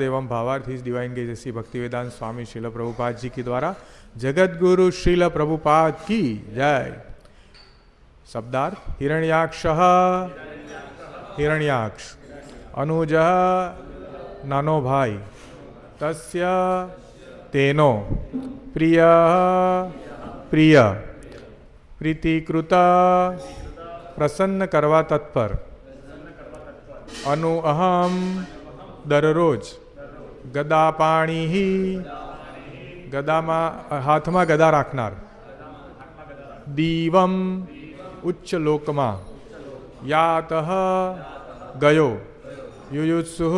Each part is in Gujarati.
एवं भावार्थ इस डिवाइन के जैसी भक्ति वेदांत स्वामी शिल प्रभुपाद जी के द्वारा जगत गुरु शिल प्रभुपाद की जय। शब्दार्थ, हिरण्याक्ष। हिरण्याक्ष। अनुज, नानो भाई। तस्य, तेनो। प्रिय प्रिय। प्रीतिकृत, प्रसन्न करवा तत्पर। अनु अहम दररोज। ગદા પાણી ગદામાં હાથમાં ગદા રાખનાર. દીવમ ઉચ્ચ લોકમાં. યાત ગયો. યુયુત્સુહ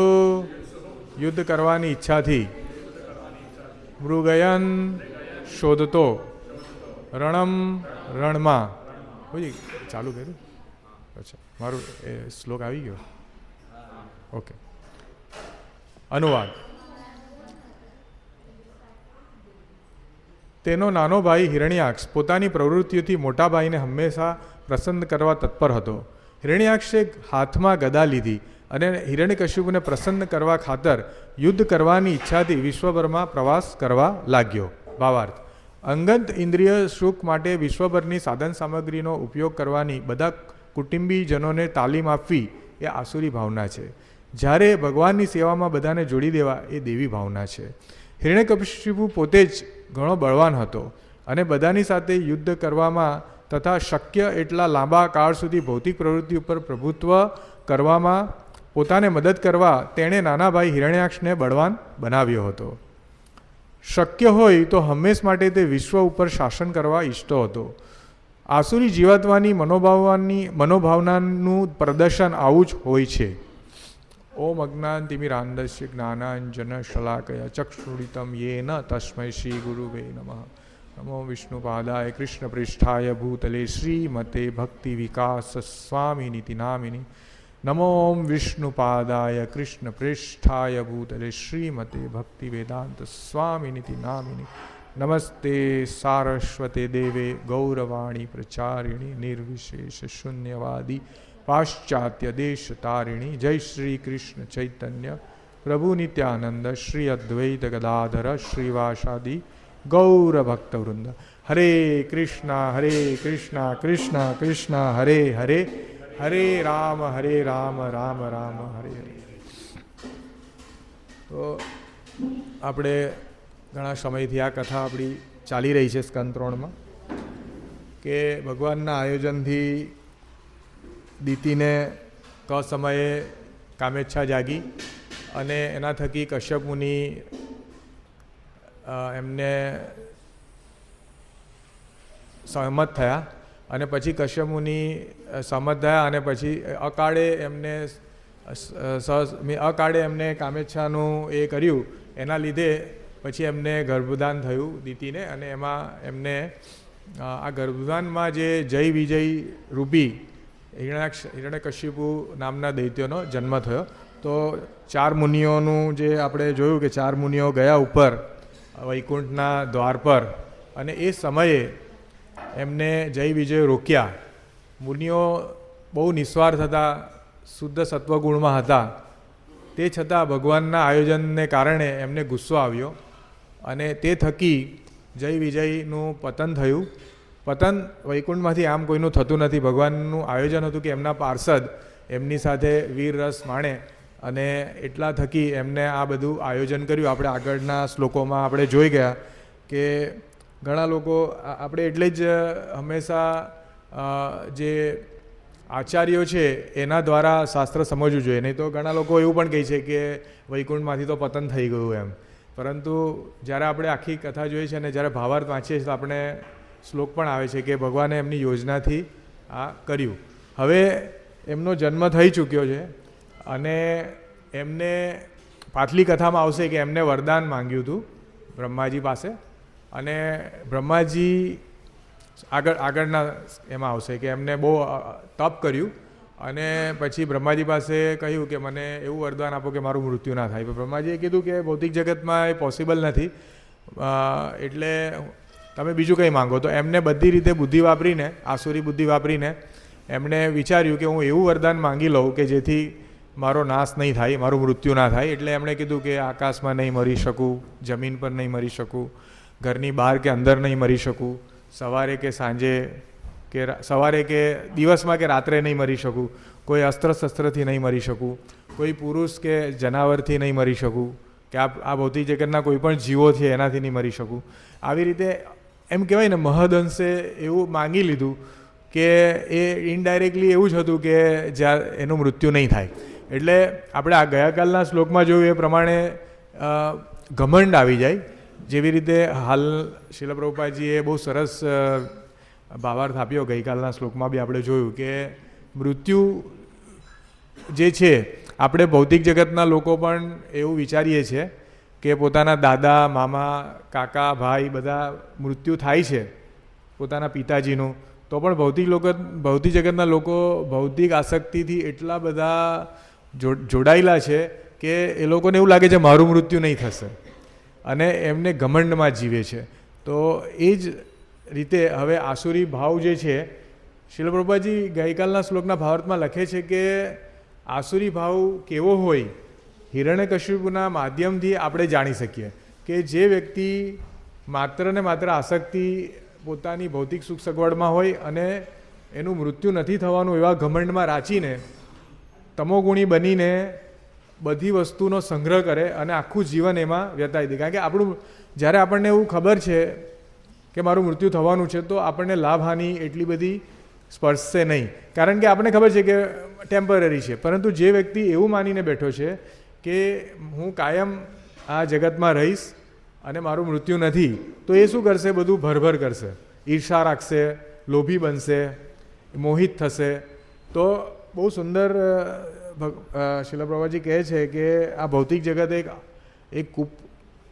યુદ્ધ કરવાની ઈચ્છાથી. મૃગયન શોધતો. રણમ રણમાં. ઓજી ચાલુ કર્યું? અચ્છા, મારું એ શ્લોક આવી ગયો. ઓકે. અનુવાદ. તેનો નાનો ભાઈ હિરણ્યાક્ષ પોતાની પ્રવૃત્તિઓથી મોટા ભાઈને હંમેશા પ્રસન્ન કરવા તત્પર હતો. હિરણ્યાક્ષે હાથમાં ગદા લીધી અને હિરણ્યકશ્યપુને પ્રસન્ન કરવા ખાતર યુદ્ધ કરવાની ઈચ્છાથી વિશ્વભરમાં પ્રવાસ કરવા લાગ્યો. ભાવાર્થ અંગત ઇન્દ્રિય સુખ માટે વિશ્વભરની સાધન સામગ્રીનો ઉપયોગ કરવાની બધા કુટુંબીજનોને તાલીમ આપવી એ આસુરી ભાવના છે. જ્યારે ભગવાનની સેવામાં બધાને જોડી દેવા એ દેવી ભાવના છે. હિરણ્યકશિપુ પોતે જ ઘણો બળવાન હતો અને બધાની સાથે યુદ્ધ કરવામાં તથા શક્ય એટલા લાંબા કાળ સુધી ભૌતિક પ્રવૃત્તિ ઉપર પ્રભુત્વ કરવામાં પોતાને મદદ કરવા તેણે નાનાભાઈ હિરણ્યાક્ષને બળવાન બનાવ્યો હતો. શક્ય હોય તો હંમેશ માટે તે વિશ્વ ઉપર શાસન કરવા ઈચ્છતો હતો. આસુરી જીવાત્માની મનોભાવવાની, મનોભાવનાનું પ્રદર્શન આવું જ હોય છે. ઓમ અજ્ઞાન તિમિરાંધસ્ય જ્ઞાનાંજન શલાકયા ચક્ષુડિતમ યેન તસ્મૈ શ્રી ગુરુવે નમઃ નમો વિષ્ણુપાદાય કૃષ્ણ પૃષ્ઠાય ભૂતલે શ્રીમતે ભક્તિ વિકાસ સ્વામિનીતિ નામિની નમો ઓમ વિષ્ણુપાદાય કૃષ્ણ પૃષ્ઠાય ભૂતલે શ્રીમતે ભક્તિ વેદાંત સ્વામિનીતિ નામિની નમસ્તે સારસ્વતે દેવે ગૌરવાણી પ્રચારિણી નિર્વિશેષ શૂન્યવાદી પાશ્ચાત્ય દેશ તારિણી જય શ્રી કૃષ્ણ ચૈતન્ય પ્રભુ નિત્યાનંદ શ્રી અદ્વૈત ગદાધર શ્રીવાસાદિ ગૌર ભક્તવૃંદ હરે કૃષ્ણ હરે કૃષ્ણ કૃષ્ણ કૃષ્ણ હરે હરે હરે રામ હરે રામ રામ રામ હરે હરે તો આપણે ઘણા સમયથી આ કથા આપણી ચાલી રહી છે સ્કંદ ત્રણમાં કે ભગવાનના આયોજનથી દીતીને ક સમયે કામેચ્છા જાગી અને એના થકી કશ્યપ મુનિ એમને સહમત થયા અને પછી કશ્યપ મુનિ સહમત થયા અને પછી અકાળે એમને અકાળે એમને કામેચ્છાનું એ કર્યું. એના લીધે પછી એમને ગર્ભદાન થયું દીતીને અને એમાં એમને આ ગર્ભદાનમાં જે જય વિજય રૂપી હિરણાક્ષ, હિરણ્યકશ્યપુ નામના દૈત્યનો જન્મ થયો. તો ચાર મુનિઓનું જે આપણે જોયું કે ચાર મુનિઓ ગયા ઉપર, વૈકુંઠના દ્વાર પર, અને એ સમયે એમને જય વિજય રોક્યા. મુનિઓ બહુ નિસ્વાર્થ હતા, શુદ્ધ સત્વગુણમાં હતા. તે છતાં ભગવાનના આયોજનને કારણે એમને ગુસ્સો આવ્યો અને તે થકી જય વિજયનું પતન થયું. પતન વૈકુંઠમાંથી આમ કોઈનું થતું નથી. ભગવાનનું આયોજન હતું કે એમના પાર્ષદ એમની સાથે વીર રસ માણે અને એટલા થકી એમને આ બધું આયોજન કર્યું. આપણે આગળના શ્લોકોમાં આપણે જોઈ ગયા કે ઘણા લોકો આપણે એટલે જ હંમેશા જે આચાર્યો છે એના દ્વારા શાસ્ત્ર સમજવું જોઈએ. નહીં તો ઘણા લોકો એવું પણ કહે છે કે વૈકુંઠમાંથી તો પતન થઈ ગયું એમ. પરંતુ જ્યારે આપણે આખી કથા જોઈએ છે અને જ્યારે ભાવાર્થ વાંચીએ છીએ, તો આપણે શ્લોક પણ આવે છે કે ભગવાને એમની યોજનાથી આ કર્યું. હવે એમનો જન્મ થઈ ચૂક્યો છે અને એમને પાછલી કથામાં આવશે કે એમને વરદાન માંગ્યું હતું બ્રહ્માજી પાસે. અને બ્રહ્માજી આગળ, આગળના એમાં આવશે કે એમને બહુ તપ કર્યું અને પછી બ્રહ્માજી પાસે કહ્યું કે મને એવું વરદાન આપો કે મારું મૃત્યુ ના થાય. બ્રહ્માજીએ કીધું કે ભૌતિક જગતમાં એ પોસિબલ નથી. એટલે તમે બીજું કંઈ માંગો તો એમને બધી રીતે બુદ્ધિ વાપરીને, આસુરી બુદ્ધિ વાપરીને એમણે વિચાર્યું કે હું એવું વરદાન માંગી લઉં કે જેથી મારો નાશ નહીં થાય, મારું મૃત્યુ ના થાય. એટલે એમણે કીધું કે આકાશમાં નહીં મરી શકું, જમીન પર નહીં મરી શકું, ઘરની બહાર કે અંદર નહીં મરી શકું, સવારે કે સાંજે કે સવારે કે દિવસમાં કે રાત્રે નહીં મરી શકું, કોઈ અસ્ત્ર શસ્ત્રથી નહીં મરી શકું, કોઈ પુરુષ કે જનાવરથી નહીં મરી શકું, કે આ આ ભૌતિક જગતના કોઈ પણ જીવો છે એનાથી નહીં મરી શકું. આવી રીતે એમ કહેવાય ને, મહદઅંશે એવું માંગી લીધું કે એ ઇનડાયરેક્ટલી એવું જ હતું કે જ્યાં એનું મૃત્યુ નહીં થાય. એટલે આપણે આ ગયાકાલના શ્લોકમાં જોયું એ પ્રમાણે ઘમંડ આવી જાય. જેવી રીતે હાલ શિલપ્રભુપાજીએ બહુ સરસ ભાવાર્થ આપ્યો ગઈકાલના શ્લોકમાં બી આપણે જોયું કે મૃત્યુ જે છે, આપણે ભૌતિક જગતના લોકો પણ એવું વિચારીએ છીએ કે પોતાના દાદા, મામા, કાકા, ભાઈ બધા મૃત્યુ થાય છે પોતાના પિતાજીનું, તો પણ ભૌતિક લોકો, ભૌતિક જગતના લોકો ભૌતિક આસક્તિથી એટલા બધા જોડાયેલા છે કે એ લોકોને એવું લાગે છે મારું મૃત્યુ નહીં થશે અને એમને ઘમંડમાં જીવે છે. તો એ જ રીતે હવે આસુરી ભાવ જે છે, શિલ ગઈકાલના શ્લોકના ભાવાર્થમાં લખે છે કે આસુરી ભાવ કેવો હોય હિરણ્યકશ્યપના માધ્યમથી આપણે જાણી શકીએ કે જે વ્યક્તિ માત્ર ને માત્ર આસક્તિ પોતાની ભૌતિક સુખ સગવડમાં હોય અને એનું મૃત્યુ નથી થવાનું એવા ઘમંડમાં રાચીને તમોગુણી બનીને બધી વસ્તુનો સંગ્રહ કરે અને આખું જીવન એમાં વ્યતાઈ દે. કારણ કે આપણું જ્યારે આપણને એવું ખબર છે કે મારું મૃત્યુ થવાનું છે, તો આપણને લાભ હાનિ એટલી બધી સ્પર્શશે નહીં. કારણ કે આપણને ખબર છે કે ટેમ્પરરી છે. પરંતુ જે વ્યક્તિ એવું માનીને બેઠો છે કે હું કાયમ આ જગતમાં રહીશ અને મારું મૃત્યુ નથી તો એ શું કરશે? બધું ભરભર કરશે. ઈર્ષા રાખશે લોભી બનશે મોહિત થશે. તો બહુ સુંદર અ, ભગ- અ, શિલા કહે છે કે આ ભૌતિક જગત એક એક કૂપ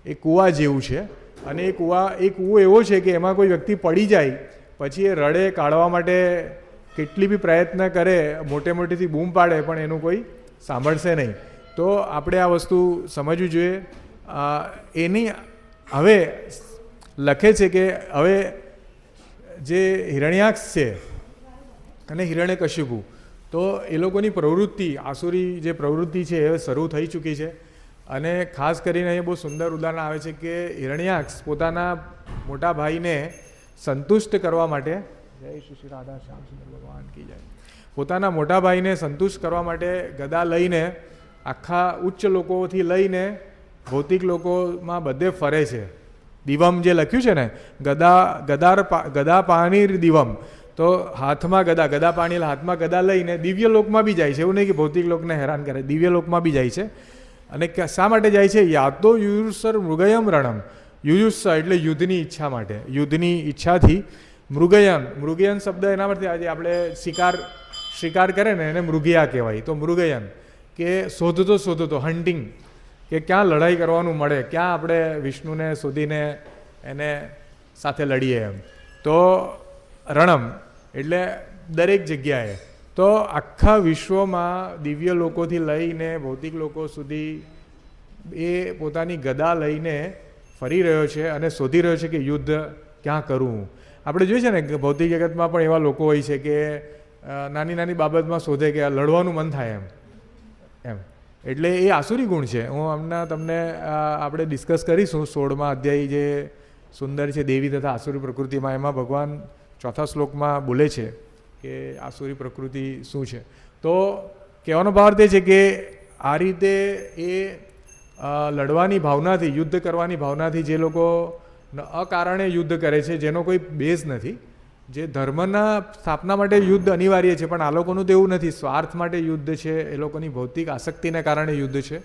એક કૂવા જેવું છે. અને એ કૂવા એ કૂવો એવો છે કે એમાં કોઈ વ્યક્તિ પડી જાય પછી એ રડે કાઢવા માટે કેટલી બી પ્રયત્ન કરે મોટે મોટેથી બૂમ પાડે પણ એનું કોઈ સાંભળશે નહીં. તો આપણે આ વસ્તુ સમજવી જોઈએ. એની હવે લખે છે કે હવે જે હિરણ્યાક્ષ છે અને હિરણ્ય કશ્યપુ તો એ લોકોની પ્રવૃત્તિ, આસુરી જે પ્રવૃત્તિ છે એ શરૂ થઈ ચૂકી છે. અને ખાસ કરીને એ બહુ સુંદર ઉદાહરણ આવે છે કે હિરણ્યાક્ષ પોતાના મોટા ભાઈને સંતુષ્ટ કરવા માટે જય શ્રી રાધા, શ્યામ સુંદર ભગવાન કી જય. પોતાના મોટા ભાઈને સંતુષ્ટ કરવા માટે ગદા લઈને આખા ઉચ્ચ લોકોથી લઈને ભૌતિક લોકોમાં બધે ફરે છે. દિવમ જે લખ્યું છે ને, ગદા, ગદાર ગદા પાણી દિવમ. તો હાથમાં ગદા ગદા પાણી હાથમાં ગદા લઈને દિવ્ય લોકમાં બી જાય છે. એવું નહીં કે ભૌતિક લોકને હેરાન કરે, દિવ્ય લોકમાં બી જાય છે. અને શા માટે જાય છે? યા તો યુયુસર મૃગયમ રણમ. યુયુસ એટલે યુદ્ધની ઈચ્છા માટે. યુદ્ધની ઈચ્છાથી મૃગયન. મૃગયન શબ્દ એના પરથી આજે આપણે શિકાર શિકાર કરે ને એને મૃગિયા કહેવાય. તો મૃગયન. કે શોધતો શોધતો હન્ટિંગ કે ક્યાં લડાઈ કરવાનું મળે, ક્યાં આપણે વિષ્ણુને શોધીને એને સાથે લડીએ એમ. તો રણમ એટલે દરેક જગ્યાએ. તો આખા વિશ્વમાં દિવ્ય લોકોથી લઈને ભૌતિક લોકો સુધી એ પોતાની ગદા લઈને ફરી રહ્યો છે અને શોધી રહ્યો છે કે યુદ્ધ ક્યાં કરવું. આપણે જોઈએ છે ને ભૌતિક જગતમાં પણ એવા લોકો હોય છે કે નાની નાની બાબતમાં શોધે કે લડવાનું મન થાય એમ. એમ. એટલે એ આસુરી ગુણ છે. હું હમણાં તમને આપણે ડિસ્કસ કરીશું સોળમાં અધ્યાય જે સુંદર છે દેવી તથા આસુરી પ્રકૃતિમાં. એમાં ભગવાન ચોથા શ્લોકમાં બોલે છે કે આસુરી પ્રકૃતિ શું છે. તો કહેવાનો ભાવ તે છે કે આ રીતે એ લડવાની ભાવનાથી, યુદ્ધ કરવાની ભાવનાથી જે લોકો અકારણે યુદ્ધ કરે છે, જેનો કોઈ બેઝ નથી જે ધર્મના સ્થાપના માટે યુદ્ધ અનિવાર્ય છે, પણ આ લોકોનું તો એવું નથી. સ્વાર્થ માટે યુદ્ધ છે, એ લોકોની ભૌતિક આસક્તિને કારણે યુદ્ધ છે.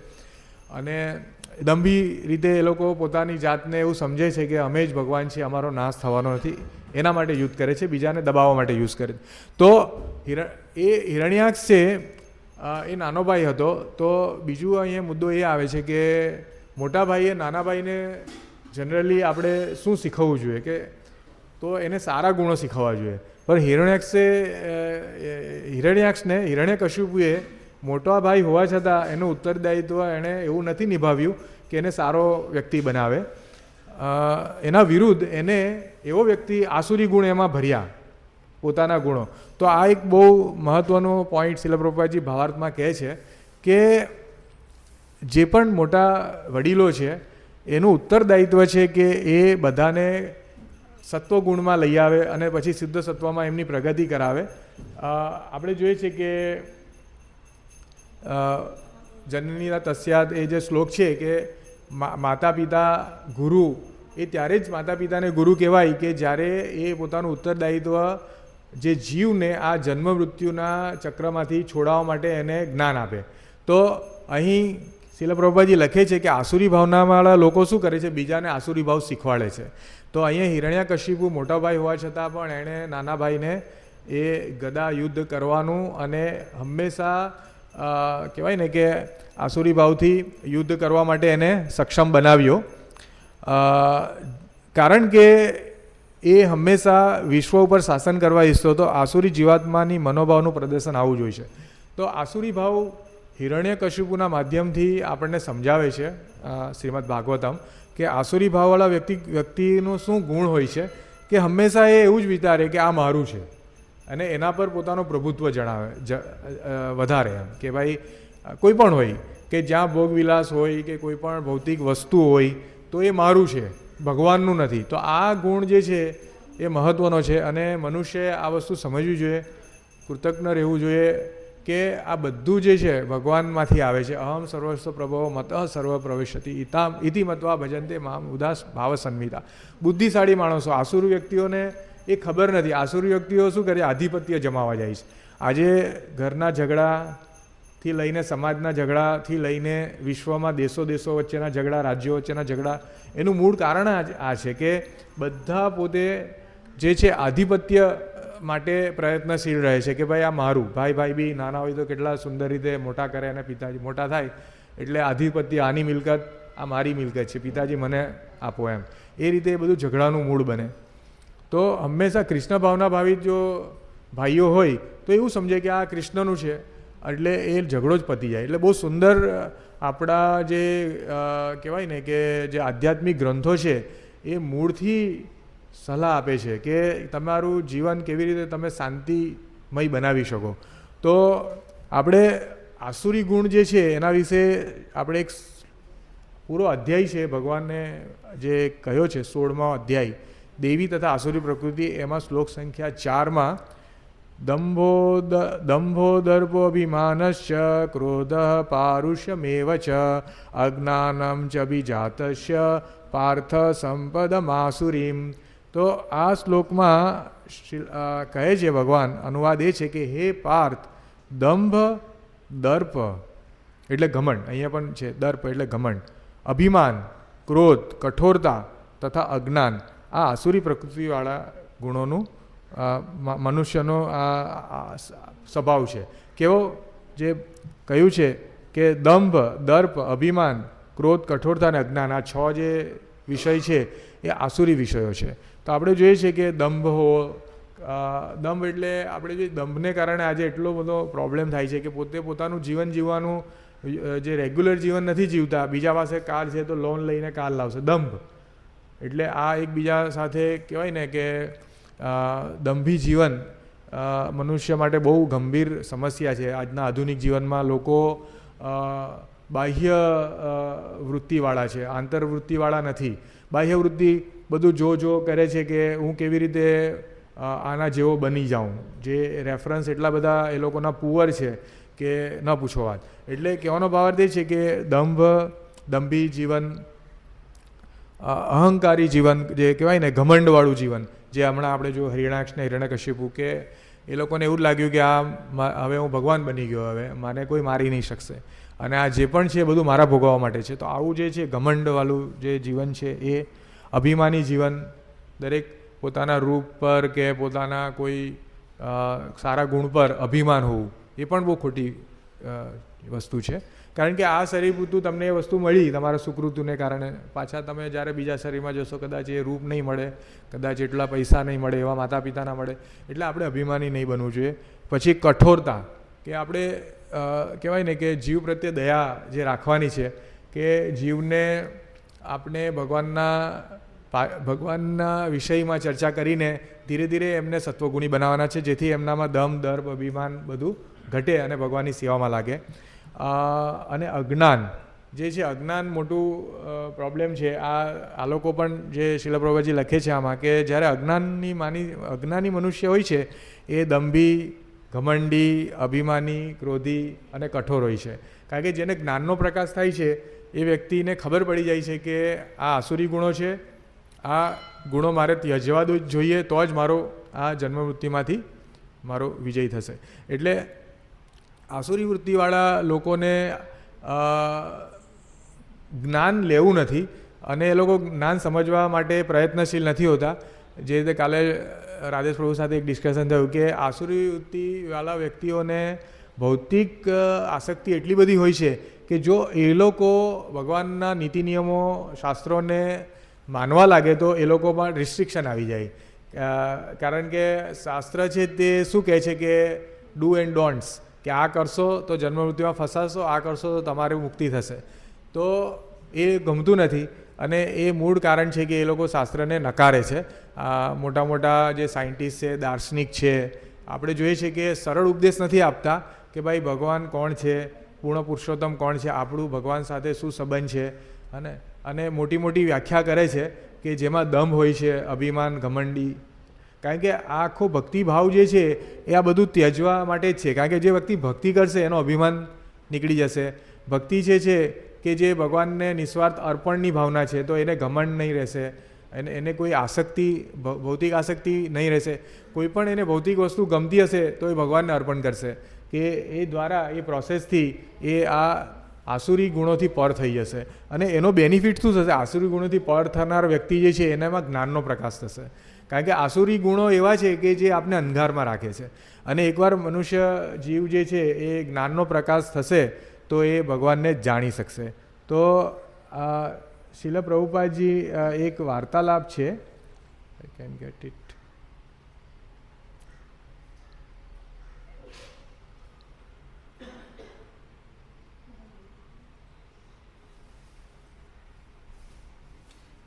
અને દંભી રીતે એ લોકો પોતાની જાતને એવું સમજે છે કે અમે જ ભગવાન છીએ, અમારો નાશ થવાનો નથી. એના માટે યુદ્ધ કરે છે, બીજાને દબાવવા માટે યુઝ કરે તો હિર, એ હિરણ્યાક્ષ છે એ નાનો ભાઈ હતો. તો બીજું અહીંયા મુદ્દો એ આવે છે કે મોટા ભાઈએ, નાના ભાઈને જનરલી આપણે શું શીખવવું જોઈએ? કે તો એને સારા ગુણો શીખવવા જોઈએ. પણ હિરણ્યાક્ષે હિરણ્યાક્ષને, હિરણ્યકશ્યપુએ મોટા ભાઈ હોવા છતાં એનું ઉત્તરદાયિત્વ એણે એવું નથી નિભાવ્યું કે એને સારો વ્યક્તિ બનાવે. એના વિરુદ્ધ એને એવો વ્યક્તિ આસુરી ગુણ એમાં ભર્યા, પોતાના ગુણો. તો આ એક બહુ મહત્વનો પોઈન્ટ શિલપ્રભાજી ભાવાર્થમાં કહે છે કે જે પણ મોટા વડીલો છે, એનું ઉત્તરદાયિત્વ છે કે એ બધાને સત્વગુણમાં લઈ આવે અને પછી સિદ્ધ સત્વમાં એમની પ્રગતિ કરાવે. આપણે જોઈએ છીએ કે જનનીના તસ્યાત એ જે શ્લોક છે કે માતા પિતા ગુરુ, એ ત્યારે જ માતા પિતાને ગુરુ કહેવાય કે જ્યારે એ પોતાનું ઉત્તરદાયિત્વ જે જીવને આ જન્મ મૃત્યુના ચક્રમાંથી છોડાવવા માટે એને જ્ઞાન આપે. તો અહીં શિલા પ્રભાજી લખે છે કે આસુરી ભાવનાવાળા લોકો શું કરે છે? બીજાને આસુરી ભાવ શીખવાડે છે. તો અહીંયા હિરણ્યકશિપુ મોટા ભાઈ હોવા છતાં પણ એણે નાના ભાઈને એ ગદા યુદ્ધ કરવાનું અને હંમેશા કહેવાય ને કે આસુરી ભાવથી યુદ્ધ કરવા માટે એને સક્ષમ બનાવ્યો. કારણ કે એ હંમેશા વિશ્વ ઉપર શાસન કરવા ઈચ્છતો હતો, આસુરી જીવાત્માની મનોભાવનું પ્રદર્શન આવવું જોઈએ. તો આસુરી ભાવ હિરણ્યકશિપુના માધ્યમથી આપણને સમજાવે છે શ્રીમદ ભાગવતમ, કે આસુરી ભાવવાળા વ્યક્તિ, વ્યક્તિનો શું ગુણ હોય છે કે હંમેશા એ એવું જ વિચારે કે આ મારું છે. અને એના પર પોતાનું પ્રભુત્વ જણાવે વધારે એમ, કે ભાઈ કોઈ પણ હોય, કે જ્યાં ભોગવિલાસ હોય, કે કોઈ પણ ભૌતિક વસ્તુ હોય, તો એ મારું છે, ભગવાનનું નથી. તો આ ગુણ જે છે, એ મહત્ત્વનો છે અને મનુષ્યએ આ વસ્તુ સમજવી જોઈએ, કૃતજ્ઞ રહેવું જોઈએ કે આ બધું જે છે ભગવાનમાંથી આવે છે. અહમ સર્વસ્વ પ્રભવ મત સર્વ પ્રવેશતી ઇતામ ઇતિ મત્વા ભજનતે મામ ઉદાસ ભાવ સંહિતા બુદ્ધિશાળી માણસો, આસુર વ્યક્તિઓને એ ખબર નથી. આસુર વ્યક્તિઓ શું કરે? આધિપત્ય જમાવા જાય છે. આજે ઘરના ઝઘડાથી લઈને સમાજના ઝઘડાથી લઈને વિશ્વમાં દેશો દેશો વચ્ચેના ઝઘડા, રાજ્યો વચ્ચેના ઝઘડા, એનું મૂળ કારણ આ છે કે બધા પોતે જે છે આધિપત્ય માટે પ્રયત્નશીલ રહે છે કે ભાઈ આ મારું, ભાઈ ભાઈ બી નાના હોય તો કેટલા સુંદર રીતે મોટા કરે અને પિતાજી મોટા થાય, એટલે આધિપત્ય આની મિલકત, આ મારી મિલકત છે, પિતાજી મને આપો એમ. એ રીતે એ બધું ઝઘડાનું મૂળ બને. તો હંમેશા કૃષ્ણ ભાવના ભાવિત જો ભાઈઓ હોય, તો એવું સમજે કે આ કૃષ્ણનું છે, એટલે એ ઝઘડો જ પતી જાય. એટલે બહુ સુંદર આપણા જે કહેવાય ને કે જે આધ્યાત્મિક ગ્રંથો છે, એ મૂળથી સલાહ આપે છે કે તમારું જીવન કેવી રીતે તમે શાંતિમય બનાવી શકો. તો આપણે આસુરી ગુણ જે છે એના વિશે આપણે એક પૂરો અધ્યાય છે ભગવાનને જે કહ્યો છે સોળમો અધ્યાય. દેવી તથા આસુરી પ્રકૃતિ એમાં શ્લોક સંખ્યા ચારમાં દંભો દંભો દંભો દર્ભોભિમાનશ્ચ ક્રોધ પારુષ્યમેવ ચ અજ્ઞાનમ ચ અભિજાતશ્ય પાર્થ સંપદમાસુરીમ તો આ શ્લોકમાં કહે છે ભગવાન, અનુવાદ એ છે કે, હે પાર્થ, દંભ, દર્પ, એટલે ઘમંડ, અહીંયા પણ છે, દર્પ એટલે ઘમંડ, અભિમાન, ક્રોધ, કઠોરતા તથા અજ્ઞાન. આ આસુરી પ્રકૃતિવાળા ગુણોનું મનુષ્યનો આ સ્વભાવ છે. કેવો જે કહ્યું છે કે, દંભ, દર્પ, અભિમાન, ક્રોધ, કઠોરતા અને અજ્ઞાન, આ છ જે વિષય છે, એ આસુરી વિષયો છે. તો આપણે જોઈએ છીએ કે દંભ હો દંભ એટલે આપણે જે દંભને કારણે આજે એટલો બધો પ્રોબ્લેમ થાય છે કે પોતે પોતાનું જીવન જીવવાનું જે રેગ્યુલર જીવન નથી જીવતા, બીજા પાસે કાર છે તો લોન લઈને કાર લાવશે. દંભ. એટલે આ એકબીજા સાથે કહેવાય ને કે દંભી જીવન મનુષ્ય માટે બહુ ગંભીર સમસ્યા છે. આજના આધુનિક જીવનમાં લોકો બાહ્ય વૃત્તિવાળા છે. આંતરવૃત્તિવાળા નથી. બાહ્ય વૃત્તિ બધું જો જો કરે છે કે હું કેવી રીતે આના જેવો બની જાઉં. જે રેફરન્સ એટલા બધા એ લોકોના પુઅર છે કે ન પૂછો વાત. એટલે કહેવાનો ભાવાર્થ એ છે કે દંભ, દંભી જીવન અહંકારી જીવન જે કહેવાય ને ઘમંડવાળું જીવન, જે હમણાં આપણે જો હરિણાક્ષ ને હિરણ્યકશિપુ કે એ લોકોને એવું જ લાગ્યું કે આ હવે હું ભગવાન બની ગયો હવે, મને કોઈ મારી નહીં શકશે. અને આ જે પણ છે એ બધું મારા ભોગવવા માટે છે. તો આવું જે છે ઘમંડવાળું જે જીવન છે એ અભિમાની જીવન, દરેક પોતાના રૂપ પર કે પોતાના કોઈ સારા ગુણ પર અભિમાન હોવું, એ પણ બહુ ખોટી વસ્તુ છે. કારણ કે આ શરીર પૂરતું તમને એ વસ્તુ મળી, તમારા સુકૃતુને કારણે. પાછા તમે જ્યારે બીજા શરીરમાં જશો, કદાચ એ રૂપ નહીં મળે, કદાચ એટલા પૈસા નહીં મળે, એવા માતા પિતા ના મળે, એટલે આપણે અભિમાની નહીં બનવું જોઈએ. પછી કઠોરતા, કે આપણે કહેવાય ને કે જીવ પ્રત્યે દયા જે રાખવાની છે, કે જીવને આપણે ભગવાનના ભગવાનના વિષયમાં ચર્ચા કરીને ધીરે ધીરે એમને સત્વગુણી બનાવવાના છે, જેથી એમનામાં દમ, દર્પ, અભિમાન બધું ઘટે અને ભગવાનની સેવામાં લાગે. અને અજ્ઞાન, જે છે અજ્ઞાન મોટું પ્રોબ્લેમ છે. આ આ લોકો પણ જે શિલપ્રભાજી લખે છે આમાં કે જ્યારે અજ્ઞાનની માની, અજ્ઞાની મનુષ્ય હોય છે, એ દંભી, ઘમંડી, અભિમાની, ક્રોધી અને કઠોર હોય છે. કારણ કે જેને જ્ઞાનનો પ્રકાશ થાય છે, એ વ્યક્તિને ખબર પડી જાય છે કે આ આસુરી ગુણો છે આ ગુણો મારે ત્યજવા જોઈએ તો જ મારો આ જન્મવૃત્તિમાંથી મારો વિજય થશે. એટલે આસુરી વૃત્તિવાળા લોકોને જ્ઞાન લેવું નથી અને એ લોકો જ્ઞાન સમજવા માટે પ્રયત્નશીલ નથી હોતા. જે રીતે કાલે રાજેશ પ્રભુ સાથે એક ડિસ્કશન થયું કે આસુરી વૃત્તિવાળા વ્યક્તિઓને ભૌતિક આસક્તિ એટલી બધી હોય છે કે જો એ લોકો ભગવાનના નીતિ નિયમો, શાસ્ત્રોને માનવા લાગે તો એ લોકોમાં રિસ્ટ્રિક્શન આવી જાય. કારણ કે શાસ્ત્ર છે તે શું કહે છે કે ડુ એન્ડ ડોન્ટ્સ કે આ કરશો તો જન્મમૃત્યુમાં ફસાશો, આ કરશો તો તમારી મુક્તિ થશે. તો એ ગમતું નથી અને એ મૂળ કારણ છે કે એ લોકો શાસ્ત્રને નકારે છે. મોટા મોટા જે સાયન્ટિસ્ટ છે, દાર્શનિક છે, આપણે જોઈએ છીએ કે સરળ ઉપદેશ નથી આપતા કે ભાઈ ભગવાન કોણ છે, પૂર્ણ પુરુષોત્તમ કોણ છે, આપણું ભગવાન સાથે શું સંબંધ છે, અને અને મોટી મોટી વ્યાખ્યા કરે છે કે જેમાં દમ હોય છે, અભિમાન, ઘમંડી. કારણ કે આ આખો ભક્તિભાવ જે છે એ આ બધું ત્યજવા માટે જ છે. કારણ કે જે વ્યક્તિ ભક્તિ કરશે એનો અભિમાન નીકળી જશે. ભક્તિ જે છે કે જે ભગવાનને નિસ્વાર્થ અર્પણની ભાવના છે, તો એને ઘમંડ નહીં રહેશે. એને એને કોઈ આસક્તિ ભૌતિક આસક્તિ નહીં રહેશે. કોઈ પણ એને ભૌતિક વસ્તુ ગમતી હશે, તો એ ભગવાનને અર્પણ કરશે. કે એ દ્વારા એ પ્રોસેસથી એ આ આસુરી ગુણોથી પર થઈ જશે. અને એનો બેનિફિટ શું થશે? આસુરી ગુણોથી પર થનાર વ્યક્તિ જે છે, એનામાં જ્ઞાનનો પ્રકાશ થશે. કારણ કે આસુરી ગુણો એવા છે કે જે આપને અંધારમાં રાખે છે. અને એકવાર મનુષ્ય જીવ જે છે, એ જ્ઞાનનો પ્રકાશ થશે, તો એ ભગવાનને જાણી શકશે. તો શિલ પ્રભુપાદજી એક વાર્તાલાપ છે. આઈ કેન ગેટ ઇટ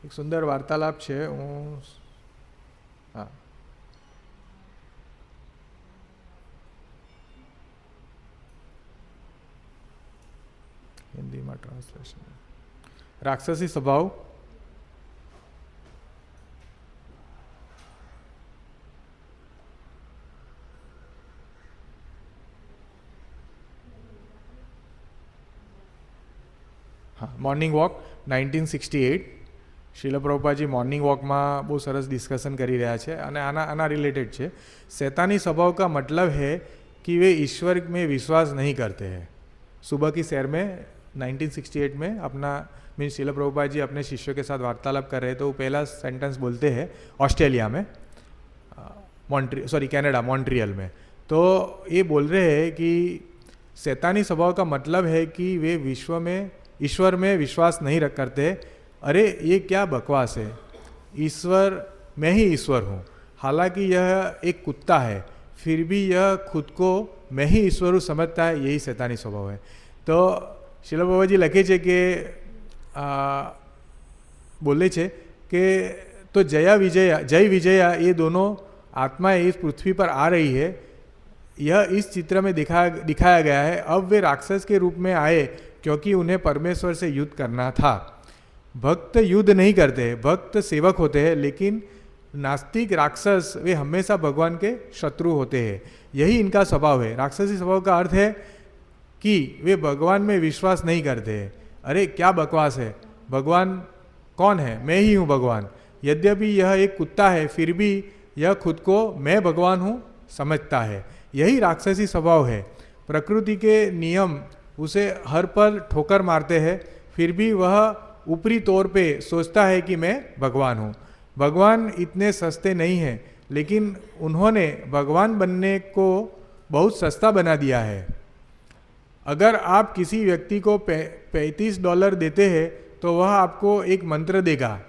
એક સુંદર વાર્તાલાપ છે. હું હા. હિન્દીમાં ટ્રાન્સલેશન રાક્ષસી સ્વભાવ. હા morning walk nineteen sixty eight શિલ Prabhupaji morning વોકમાં બહુ સરસ ડિસ્કશન કરી રહ્યા છે અને આના આના રિલેટેડ છે शैतानी स्वभाव का मतलब है कि वे ईश्वर में विश्वास नहीं करते हैं सुबह की सैर में 1968 में अपना मीन शिल प्रभुपाद जी अपने शिष्यों के साथ वार्तालाप कर रहे हैं तो वो पहला सेंटेंस बोलते हैं ऑस्ट्रेलिया में मॉन्ट्री सॉरी कनाडा मॉन्ट्रियल में तो ये बोल रहे हैं कि शैतानी स्वभाव का मतलब है कि वे विश्व में ईश्वर में विश्वास नहीं रख करते अरे ये क्या बकवास है ईश्वर मैं ही ईश्वर हूँ हालांकि यह एक कुत्ता है फिर भी यह खुद को मैं ही ईश्वर हूँ समझता है यही शैतानी स्वभाव है તો શિલા બાબાજી લખે છે કે આ, બોલે છે કે तो जया विजया जय विजया ये दोनों आत्माएं इस पृथ्वी पर आ रही है यह इस चित्र में दिखा दिखाया गया है अब वे राक्षस के रूप में आए क्योंकि उन्हें परमेश्वर से युद्ध करना था भक्त युद्ध नहीं करते भक्त सेवक होते हैं, लेकिन नास्तिक राक्षस वे हमेशा भगवान के शत्रु होते हैं। यही इनका स्वभाव है। राक्षसी स्वभाव का अर्थ है कि वे भगवान में विश्वास नहीं करते अरे, क्या बकवास है? भगवान कौन है? मैं ही हूँ भगवान। यद्यपि यह एक कुत्ता है, फिर भी यह खुद को मैं भगवान हूँ समझता है। यही राक्षसी स्वभाव है। प्रकृति के नियम उसे हर पल ठोकर मारते हैं, फिर भी वह ऊपरी तौर पे सोचता है कि मैं भगवान हूँ। भगवान इतने सस्ते नहीं हैं, लेकिन उन्होंने भगवान बनने को बहुत सस्ता बना दिया है। अगर आप किसी व्यक्ति को पैंतीस डॉलर देते हैं तो वह आपको एक मंत्र देगा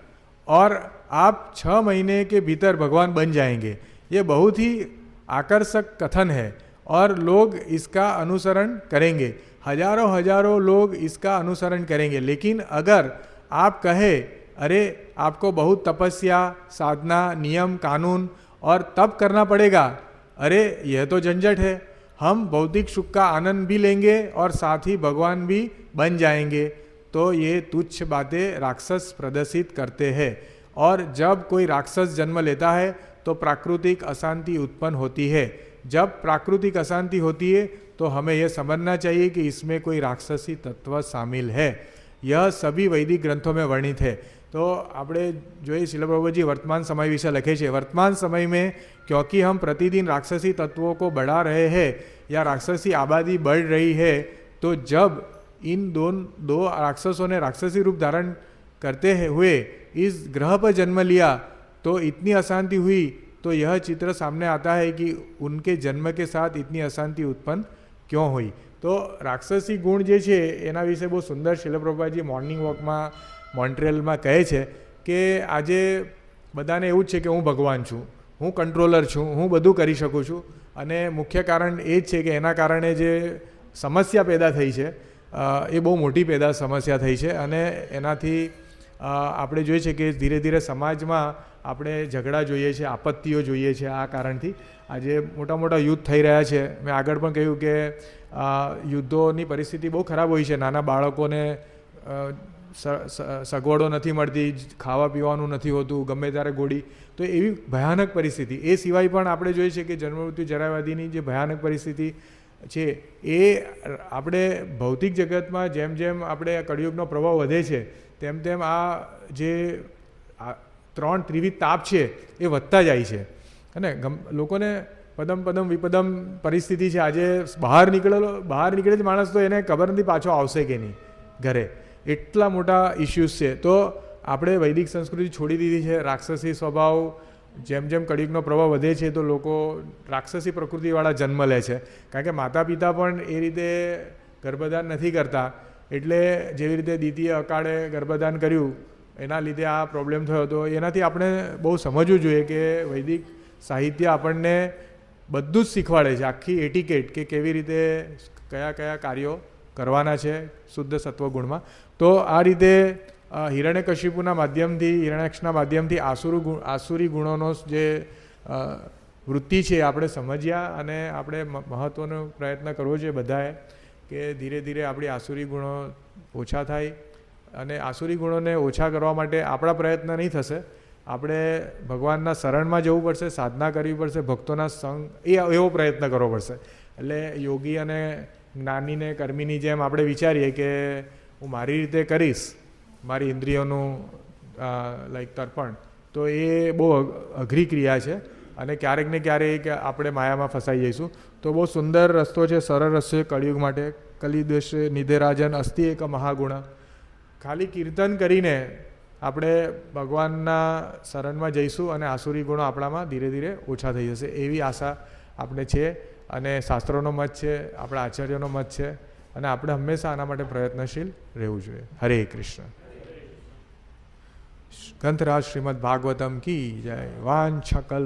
और आप छः महीने के भीतर भगवान बन जाएँगे। ये बहुत ही आकर्षक कथन है और लोग इसका अनुसरण करेंगे। हज़ारों हज़ारों लोग इसका अनुसरण करेंगे। लेकिन अगर आप कहे, अरे, आपको बहुत तपस्या, साधना, नियम, कानून और तब करना पड़ेगा। अरे, यह तो झंझट है। हम भौतिक सुख का आनंद भी लेंगे और साथ ही भगवान भी बन जाएँगे। तो ये तुच्छ बातें राक्षस प्रदर्शित करते हैं। और जब कोई राक्षस जन्म लेता है तो प्राकृतिक अशांति उत्पन्न होती है। जब प्राकृतिक अशांति होती है तो हमें यह समझना चाहिए कि इसमें कोई राक्षसी तत्व शामिल है। यह सभी वैदिक ग्रंथों में वर्णित है। तो તો जो ये શિલ जी वर्तमान समय विषय लिखे थे वर्तमान समय में क्योंकि हम प्रतिदिन राक्षसी तत्वों को बढ़ा रहे हैं या राक्षसी आबादी बढ़ रही है तो जब इन दोन, दो राक्षसों ने राक्षसी रूप धारण करते हुए इस ग्रह पर जन्म लिया तो इतनी अशांति हुई तो यह चित्र सामने आता है कि उनके जन्म के साथ इतनी अशांति उत्पन्न ક્યો હોય? તો રાક્ષસી ગુણ જે છે, એના વિશે બહુ સુંદર શિલપ્રભાજી મોર્નિંગ વોકમાં મોન્ટ્રેલમાં કહે છે કે આજે બધાને એવું જ છે કે હું ભગવાન છું, હું કંટ્રોલર છું, હું બધું કરી શકું છું. અને મુખ્ય કારણ એ જ છે કે એના કારણે જે સમસ્યા પેદા થઈ છે એ બહુ મોટી પેદા સમસ્યા થઈ છે. અને એનાથી આપણે જોઈએ છે કે ધીરે ધીરે સમાજમાં આપણે ઝઘડા જોઈએ છે, આપત્તિઓ જોઈએ છે આ કારણથી. આજે મોટા મોટા યુદ્ધ થઈ રહ્યા છે. મેં આગળ પણ કહ્યું કે યુદ્ધોની પરિસ્થિતિ બહુ ખરાબ હોય છે. નાના બાળકોને સગવડો નથી મળતી ખાવા પીવાનું નથી હોતું, ગમે ત્યારે ગોળી. તો એવી ભયાનક પરિસ્થિતિ. એ સિવાય પણ આપણે જોઈએ છીએ કે જન્મમૃત્યુ જરાવાદીની જે ભયાનક પરિસ્થિતિ છે, એ આપણે ભૌતિક જગતમાં જેમ જેમ આપણે કળિયુગનો પ્રભાવ વધે છે, તેમ તેમ આ જે ત્રણ ત્રિવિધ તાપ છે, એ વધતા જાય છે. અને લોકોને પદમ પદમ વિપદમ પરિસ્થિતિ છે. આજે બહાર નીકળેલો, બહાર નીકળે જ માણસ તો એને ખબર નથી પાછો આવશે કે નહીં ઘરે. એટલા મોટા ઇશ્યુઝ છે. તો આપણે વૈદિક સંસ્કૃતિ છોડી દીધી છે. રાક્ષસી સ્વભાવ, જેમ જેમ કળિયુગનો પ્રભાવ વધે છે, તો લોકો રાક્ષસી પ્રકૃતિવાળા જન્મ લે છે. કારણ કે માતા પિતા પણ એ રીતે ગર્ભધાન નથી કરતા. એટલે જેવી રીતે દીદીએ અકાળે ગર્ભધાન કર્યું, એના લીધે આ પ્રોબ્લેમ થયો. તો એનાથી આપણે બહુ સમજવું જોઈએ કે વૈદિક સાહિત્ય આપણને બધું જ શીખવાડે છે. આખી એટિકેટ કે કેવી રીતે કયા કયા કાર્યો કરવાના છે શુદ્ધ સત્વગુણમાં. તો આ રીતે હિરણ્યકશિપુના માધ્યમથી, હિરણ્યાક્ષના માધ્યમથી આસુરુ ગુણ, આસુરી ગુણોનો જે વૃત્તિ છે આપણે સમજ્યા અને આપણે મહત્ત્વનો પ્રયત્ન કરવો જોઈએ બધાએ કે ધીરે ધીરે આપણી આસુરી ગુણો ઓછા થાય અને આસુરી ગુણોને ઓછા કરવા માટે આપણા પ્રયત્ન નહીં થશે. આપણે ભગવાનના શરણમાં જવું પડશે, સાધના કરવી પડશે, ભક્તોના સંગ, એ એવો પ્રયત્ન કરવો પડશે. એટલે યોગી અને જ્ઞાનીને, કર્મીની જેમ આપણે વિચારીએ કે હું મારી રીતે કરીશ, મારી ઇન્દ્રિયોનું લાઈક તર્પણ, તો એ બહુ અઘરી ક્રિયા છે. અને ક્યારેક ને ક્યારેક આપણે માયામાં ફસાઈ જઈશું. તો બહુ સુંદર રસ્તો છે, સરળ રસ્તો છે, કળિયુગ માટે. કલિદેશ, નિધેરાજન અસ્થિ એક મહાગુણ. ખાલી કીર્તન કરીને આપણે ભગવાનના શરણમાં જઈશું અને આસુરી ગુણો આપણામાં ધીરે ધીરે ઓછા થઈ જશે. એવી આશા આપણે છે અને શાસ્ત્રોનો મત છે, આપણા આચાર્યોનો મત છે અને આપણે હંમેશા આના માટે પ્રયત્નશીલ રહેવું જોઈએ. હરે કૃષ્ણ. ગ્રંથરાજ શ્રીમદ ભાગવતમ કી જય. વાંછકલ